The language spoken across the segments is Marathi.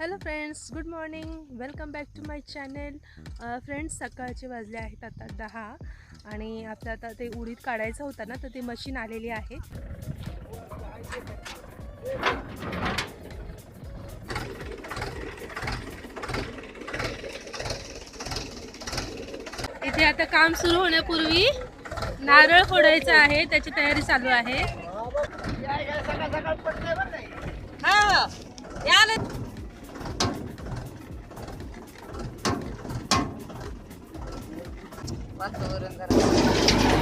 Hello friends good morning welcome back to my channel friends सकाळचे वाजले आहेत आता दहा. आणि आपलं आता ते उडीद काढायचं होतं ना तर ते मशीन आलेली आहे. इथे आता काम सुरू होण्यापूर्वी नारळ फोडायचं आहे त्याची तयारी चालू आहे. பார்த்து ஒரு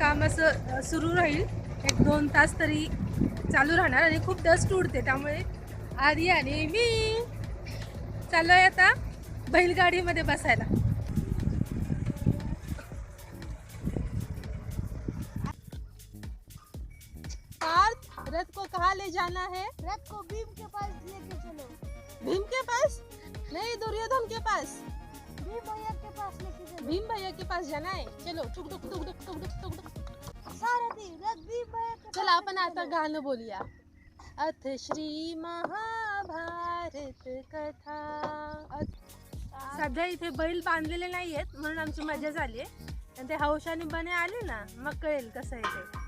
काम असं सुरू राहील. एक दोन तास तरी चालू राहणार आणि खूप डस्ट उडते. त्यामुळे आधी आणि मी चाललोय आता बैलगाडीमध्ये बसायला. पार्थ रथ को कहाँ ले जाना है? रथ को भीम के पास लेके चलो। भीम के पास? नहीं दुर्योधन के पास। भीम भैया के पास लेके चलो भीम भैया के पास जाना है चलो टुक टुक टुक टुक टुक टुक टुक टुक सारथी भीम भैया के चला आपण आता गाणं बोलूया. अथ श्री महाभारत कथा. अथ- सध्या इथे बैल बांधलेले नाहीयेत म्हणून आमची मजा झाली आणि ते हौशाने बने आले ना मग कळेल कसं आहे ते.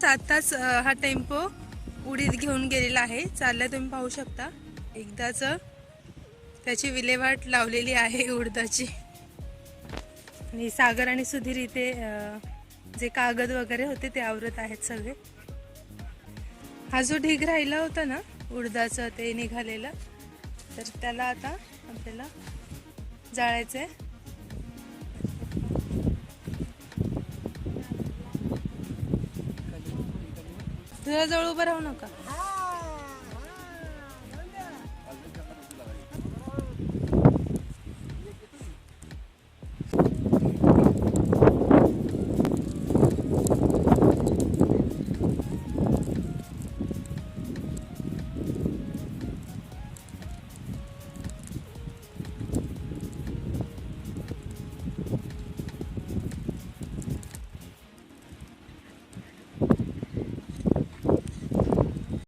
सात आत्ताच हा टेम्पो उडीत घेऊन गेलेला आहे. चालला तुम्ही पाहू शकता. एकदाच त्याची विल्हेवाट लावलेली आहे उडदाची. आणि सागर आणि सुधीर इथे जे कागद वगैरे होते ते आवरत आहेत सगळे. हा जो ढीग राहिला होता ना उडदाचं ते निघालेलं. तर त्याला आता आपल्याला जाळायचं आहे जवळ उभं राहू नका.